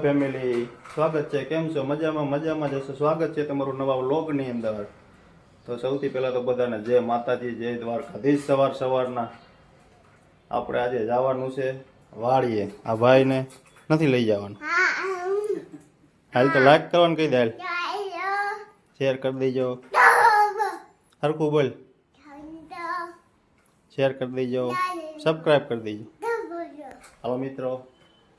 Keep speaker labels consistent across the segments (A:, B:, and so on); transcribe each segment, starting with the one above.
A: Family સ્વાગત છે. કેમ છો? મજામાં મજામાં જશો સ્વાગત છે તમારું નવા વ્લોગની અંદર. તો સૌથી પહેલાં તો બધાને જય માતાજી જય દ્વારકાધીશ સવાર સવારના. આપણે આજે જવાનું છે વાળીએ આ ભાઈને નથી લઈ જવાનું. હાલ તો લાઈક કરવાનું કહી દે હાલ. શેર કરી દેજો. હરખું બોલ. શેર કરી દેજો. સબસ્ક્રાઈબ કરી દેજો. હાલો મિત્રો.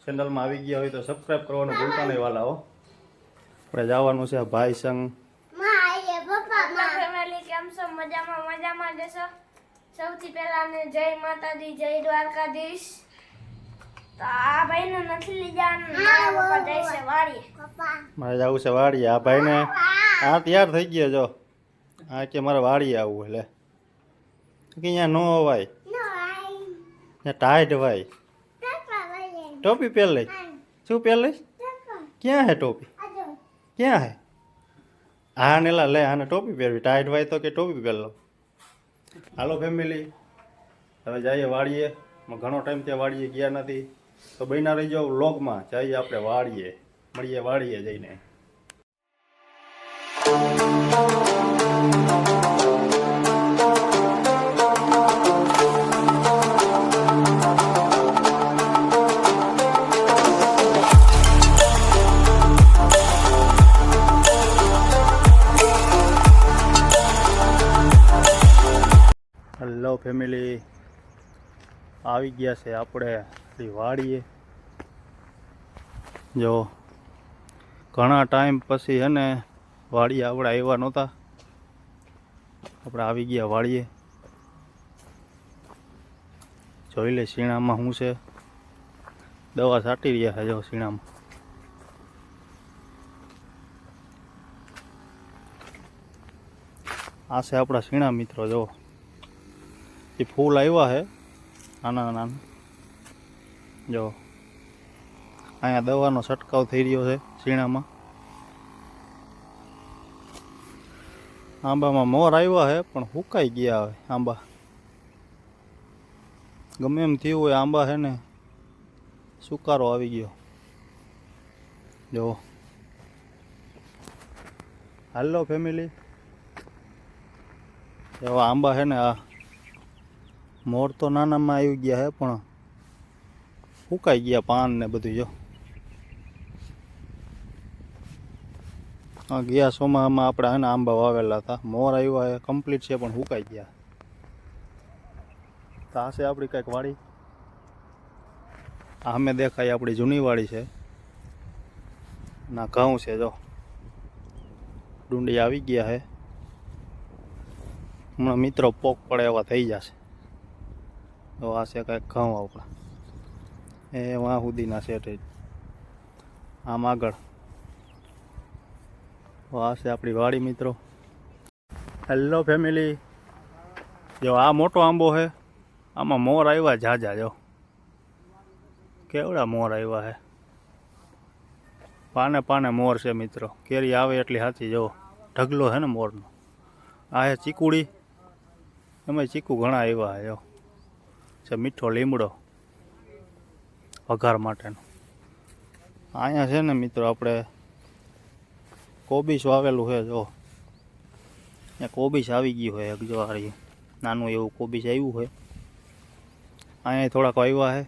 A: ચેનલમાં આવી ગયા હોય તો સબસ્ક્રાઈબ કરવાનું ભૂલતા નહીં વાલાઓ આપણે જવાનું છે ભાઈ સંગ
B: ફેમિલી કેમ છો? મજામાં મજામાં જશો સૌથી પહેલા ને જય માતાજી જય દ્વારકાધીશ. તો આ ભાઈને નથી લઈ જવાનું. છે વાડીએ.
A: મારે જવું છે વાડીએ. આ ભાઈને આ તૈયાર થઈ ગયા જો. આ કે મારે વાડીએ આવવું એટલે કે અહીંયા ન અવાય ત્યાં ટાઈટ ભાઈ ટોપી પહેર લઈશ. શું પહેર લઈશ? ક્યાં હે ટોપી? ક્યાં હે? હા નેલા લે આને ટોપી પહેરવી. ટાઈટ હોય તો કે ટોપી પહેર લો. હાલો ફેમિલી. હવે જઈએ વાડીએ. ઘણો ટાઈમ ત્યાં વાડીએ ગયા નથી. તો બન્યા રહી જાઓ વ્લોગમાં. જઈએ આપણે વાડીએ. મળીએ વાડીએ જઈને. ફેમિલી આવી ગયા છે આપણે વાડીએ જો, ઘણા ટાઈમ પછી હે ને વાડીએ આપણે આવ્યા નહોતા. આપણે આવી ગયા વાડીએ. જોઈ લે શીણામાં શું છે. દવા છાંટી રહ્યા છે જો શીણામાં. આ છે આપણા શીણા મિત્રો, જો. એ ફૂલ આવ્યા છે નાના નાના. જો. અહીંયા દવાનો છંટકાવ થઈ રહ્યો છે શીણામાં આંબામાં મોર આવ્યા છે પણ હુકાઈ ગયા હવે આંબા. ગમે એમ થયું હોય આંબા છે ને, સુકારો આવી ગયો. જો. Hello family. એવા આંબા છે ને આ મોર તો નાનામાં આવી ગયા હે, પણ ફૂકાઈ ગયા પાન ને બધું, જો. ગયા સોમામાં આપણે હે ને આંબા વાવેલા હતા. મોર આવ્યા એ કમ્પ્લીટ છે, પણ હુકાઈ ગયા. તો છે આપણી કંઈક વાડી. આ અમે દેખાય આપણી જૂની વાડી છે. ના, ઘઉં છે, જો. ડુંડી આવી ગયા હે. હમણાં મિત્રો પોક પડે એવા થઈ જશે. તો આ છે કાંઈક ઘઉં આપણા એ વાં સુધીના સેટ આમ આગળ. તો આ છે આપણી વાડી મિત્રો. હેલો ફેમિલી જો આ મોટો આંબો છે. આમાં મોર આવ્યા ઝાઝા જો. કેવડા મોર આવ્યા છે? પાને પાને મોર છે મિત્રો. કેરી આવે એટલી સાચી, જો. ઢગલો છે ને મોરનો. આ છે ચીકુડી. એમાં ચીકુ ઘણા આવ્યા છે, જો. છે, મીઠો લીમડો. વઘાર માટેનો. અહીંયા છે ને મિત્રો આપણે કોબીસ વાવેલું છે, જો. અહીંયા કોબીસ આવી ગયું હોય જો નાનું એવું કોબીસ આવ્યું હોય અહીંયા થોડાક આવ્યા છે.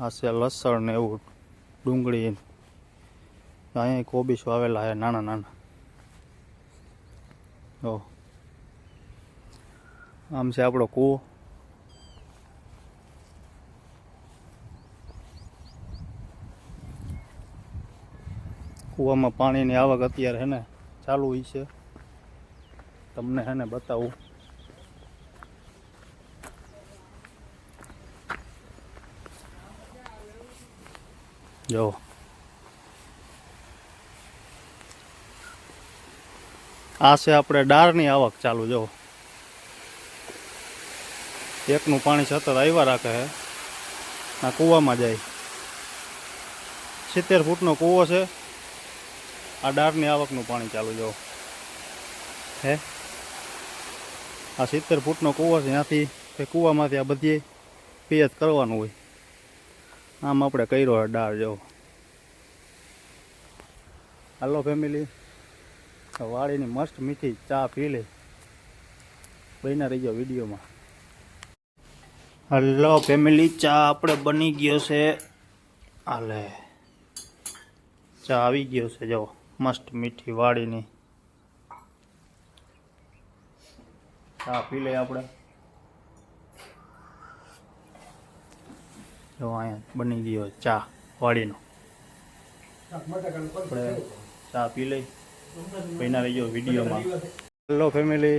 A: આ છે લસણ ને એવું, ડુંગળી. અહીંયા કોબીસ વાવેલા છે નાના નાના જો. આમ છે આપણો કૂવો. કૂવામાં પાણીની આવક અત્યારે હે ને ચાલુ હોય છે. તમને હે ને બતાવું. જો. આ છે આપણે ડારની આવક ચાલુ, જો. એકનું પાણી સતત આવ્યા રાખે છે આ કૂવામાં જાય. સિત્તેર ફૂટનો કૂવો છે. આ ડાળની આવકનું પાણી ચાલુ જો. હે? આ સિત્તેર ફૂટનો કૂવો છે. ત્યાંથી એ કૂવામાંથી આ બધી પિયત કરવાનું હોય. આમ આપણે કર્યો હોય ડાળ જો. Hello family. વાળીની મસ્ત મીઠી ચા પી લે. બહીના રહી ગયો વિડીયોમાં. હલો ફેમિલી ચા આપણે બની ગયો છે. હાલે ચા આવી ગયો છે, જો. મસ્ત મીઠી વાડીની ચા પી લઈએ આપણે. જો, અહીંયા બની ગયો ચા વાડીનો આપણે ચા પી લઈ. પૈના રહી ગયો વિડીયોમાં. હેલો ફેમિલી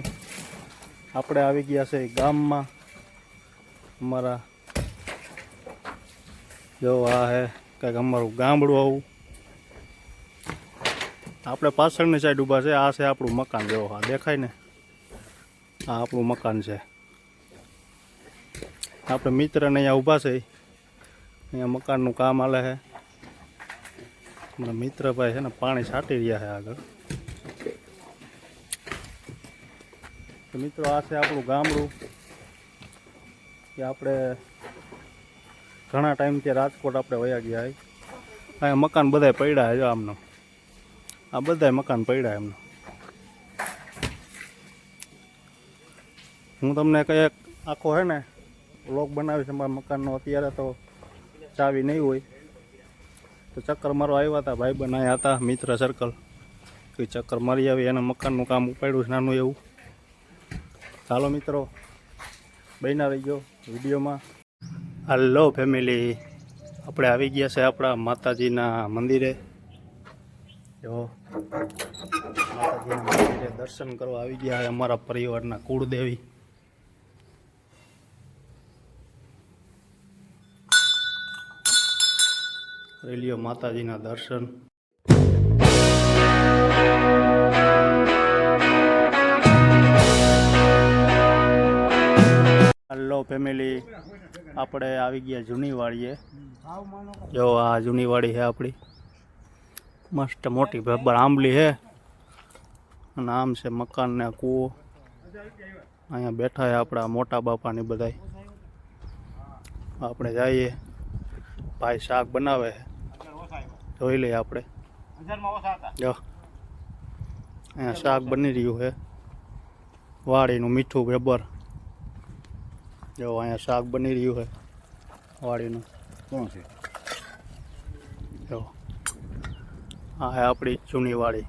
A: આપણે આવી ગયા છે ગામમાં. અમારા જો આ હે, કંઈક અમારું ગામડું આવું. આપણે પાછળની સાઈડ ઊભા છે, આ છે આપણું મકાન જો હા દેખાય ને? આ આપણું મકાન છે. આપણે મિત્રને અહીંયા ઊભા છે. અહીંયા મકાનનું કામ હાલે છે. મારા મિત્રભાઈ છે ને પાણી છાંટી રહ્યા છે આગળ. તો મિત્રો, આ છે આપણું ગામડું. કે આપણે ઘણા ટાઈમથી રાજકોટ આપણે વયા ગયા હોય અહીંયા મકાન બધાય પડ્યા છે આમનો. આ બધાય મકાન પડ્યા એમનો. હું તમને કંઈક આખો હે ને વ્લોગ બનાવીશ અમારા મકાનનો અત્યારે તો ચાવી નહીં હોય. તો ચક્કર મારો આવ્યા હતા ભાઈ બનાવ્યા હતા, મિત્ર સર્કલ કોઈ ચક્કર મારી આવી, એના મકાનનું કામ ઉપાડ્યું છે નાનું એવું. ચાલો મિત્રો બન્યા રહી ગયો. વિડીયોમાં. હલો ફેમિલી, આપણે આવી ગયા છે આપણા માતાજીના મંદિરે. જો, માતાજીના મંદિરે દર્શન કરવા આવી ગયા છે અમારા પરિવારના કુળદેવી. રેલીઓ માતાજીના દર્શન. Hello family. આપણે આવી ગયા જૂની વાડીએ જો આ જૂની વાડી છે આપણી. મસ્ત મોટી ભબર આંબલી છે. અને આમ છે મકાન ને કૂવો. અહીંયા બેઠા છે આપણા મોટા બાપાની બધાય. આપણે જઈએ. ભાઈ શાક બનાવે છે. જોઈ લઈએ આપણે. જો. અહીંયા શાક બની રહ્યું છે. વાડીનું મીઠું રબર જો અહીંયા શાક બની રહ્યું છે વાડીનું.
C: કોણ છે?
A: જો. આ છે આપણી જૂની વાડી.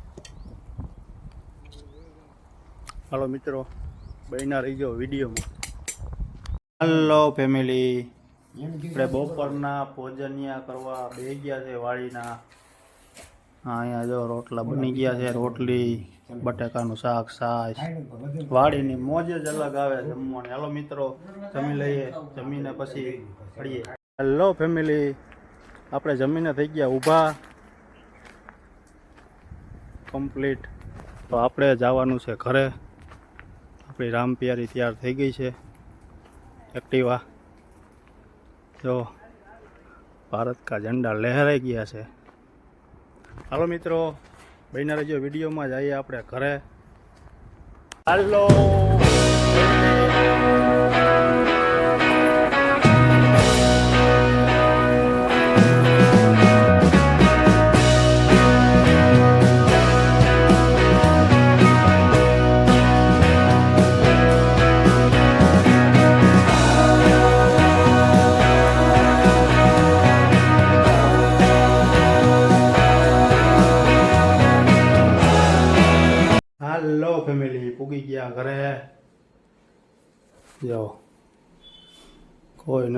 A: હાલો મિત્રો બહેના રહી જાઓ વિડીયોમાં. હલો ફેમિલી આપણે બપોરના ભોજનિયા કરવા બે ગયા છે વાડીના. હા અહીંયા જો રોટલા બની ગયા છે રોટલી બટાકાનું શાક છાશ. વાડીની મોજ જ અલગ આવે જમવાની. હાલો મિત્રો જમી લઈએ જમીને પછી ફળીએ હેલો ફેમિલી આપણે જમીને થઈ ગયા ઊભા. કમ્પ્લીટ. તો આપણે જવાનું છે ઘરે. આપણી રામપિયારી તૈયાર થઈ ગઈ છે એક્ટિવા. જો ભારત કા ઝંડા લહેરાઈ ગયા છે. હાલો મિત્રો બહેના રજો વિડીયોમાં જઈએ આપણે ઘરે. હાલો.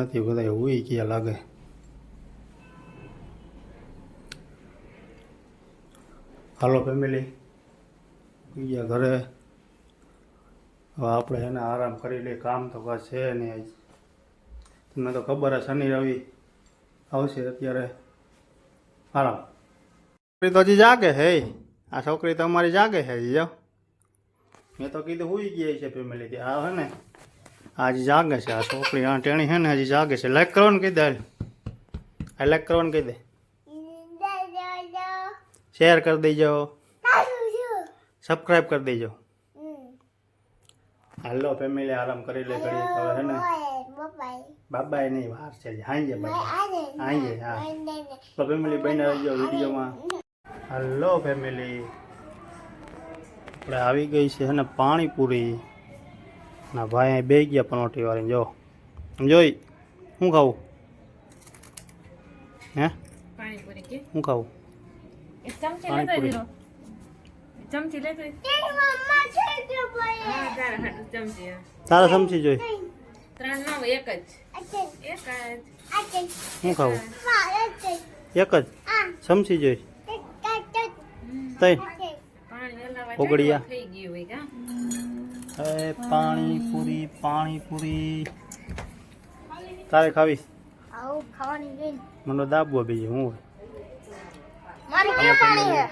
A: નથી બધા ગયા લાગે. હાલો ફેમિલી બીજા ઘરે. હવે આપણે એને આરામ કરી લઈએ, કામ તો કાંઈ છે નહીં તમને તો ખબર હે શનિ, રવિ આવશે અત્યારે. આરામ. છોકરી તો હજી જાગે હે. આ છોકરી તો અમારી જાગે છે જાઓ મેં તો કીધું હુઈ ગઈ છે ફેમિલી આવે હે ને. હજી જાગે છે આ છોકરી આ ટેણી છે ને હજી જાગે છે લાઈક કરવાનું કહી દે હાલ. આ લાઈક કરવાનું કહી દે શેર કરી દેજો સબસ્ક્રાઈબ કરી દેજો હાલો ફેમિલી આરામ કરી લે ઘડી હવે હે ને
B: બાય
A: બાબાએ નહીં વાર છે હાંજે બાબા હાંજે હા તો ફેમિલી બહેને આવી જાઓ વિડીયોમાં હલો ફેમિલી આપણે આવી ગઈ છે ને, પાણીપુરી। ના ભાઈ અહીં બે ગયા પનોટી વાળીને. જો. જોઈ શું ખાવું? હે? શું ખાવું?
C: ચમચી ચમચી તારા ચમચી
A: સમજી જોઈ.
C: ત્રણ ના હોય, એક જ. એક જ.
A: શું ખાવું? એક જ? સમજી જોઈ. તઈ.
C: પાણી
A: ઓગળિયા.
C: ગયું
A: એ પાણીપુરી પાણીપુરી તારે ખાવી મને દાબવો બીજું હું
B: પાણી છે?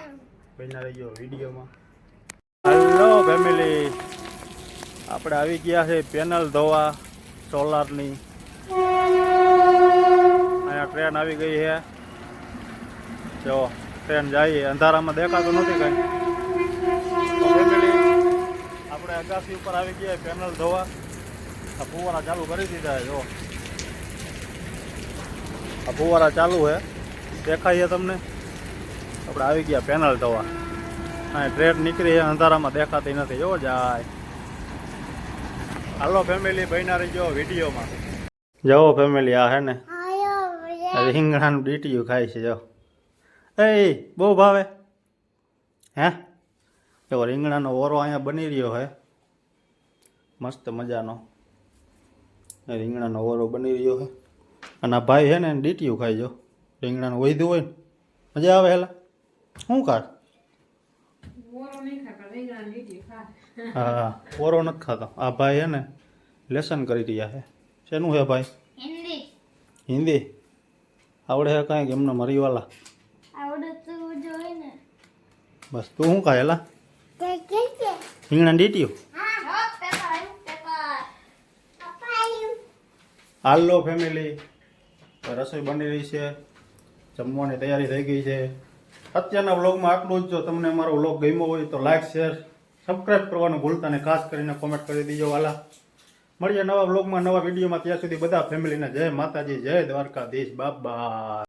A: બન્યા વિડીયોમાં. હેલો ફેમિલી આપણે આવી ગયા છે પેનલ ધોવા સોલારની અહીંયા ટ્રેન આવી ગઈ છે. જો ટ્રેન જાય અંધારામાં દેખાતું નથી કાંઈ. આપણે અગાસી ઉપર આવી ગયા પેનલ ધોવા. આ ફુવારા ચાલુ કરી દીધા જો. આ ફુવારા ચાલુ છે. દેખાય છે તમને? આપણે આવી ગયા પેનલ ધોવા. હા ટ્રેન નીકળી અંધારામાં દેખાતી નથી. જો જાય. હાલો ફેમિલી બન્યા રહીજો વિડીયોમાં. જવો ફેમિલી આ હે ને? રીંગણાનું ડીટીયું ખાય છે જો. એ બહુ ભાવે. હે? જો રીંગણાનો ઓરો અહીંયા બની રહ્યો હે. મસ્ત મજાનો. રીંગણાનો ઓરો બની રહ્યો હે. અને આ ભાઈ છે ને ડીટીયું ખાઈ જો. રીંગણાનું વૈધું હોય ને. મજા આવે હેલા? શું ખાર હા ઓરો નથી ખાતો. આ ભાઈ છે ને લેસન કરી રહ્યા છે શેનું છે ભાઈ?
B: હિન્દી.
A: હિન્દી? આવડે હે કાંઈક એમને મરીવાલા?
B: ને.
A: બસ તું શું ખાય એલા રીંગણા ડીટીયું હાલો ફેમિલી રસોઈ બની રહી છે. જમવાની તૈયારી થઈ ગઈ છે. અત્યારના વ્લોગમાં આટલું જ. જો તમને મારો વ્લોગ ગમ્યો હોય તો લાઈક શેર સબસ્ક્રાઈબ કરવાનું ભૂલતા અને ખાસ કરીને કોમેન્ટ કરી દીજો વાલા. મળીએ નવા વ્લોગમાં, નવા વિડીયોમાં ત્યાં સુધી બધા ફેમિલીને જય માતાજી, જય દ્વારકાધીશ. બાપ બાય.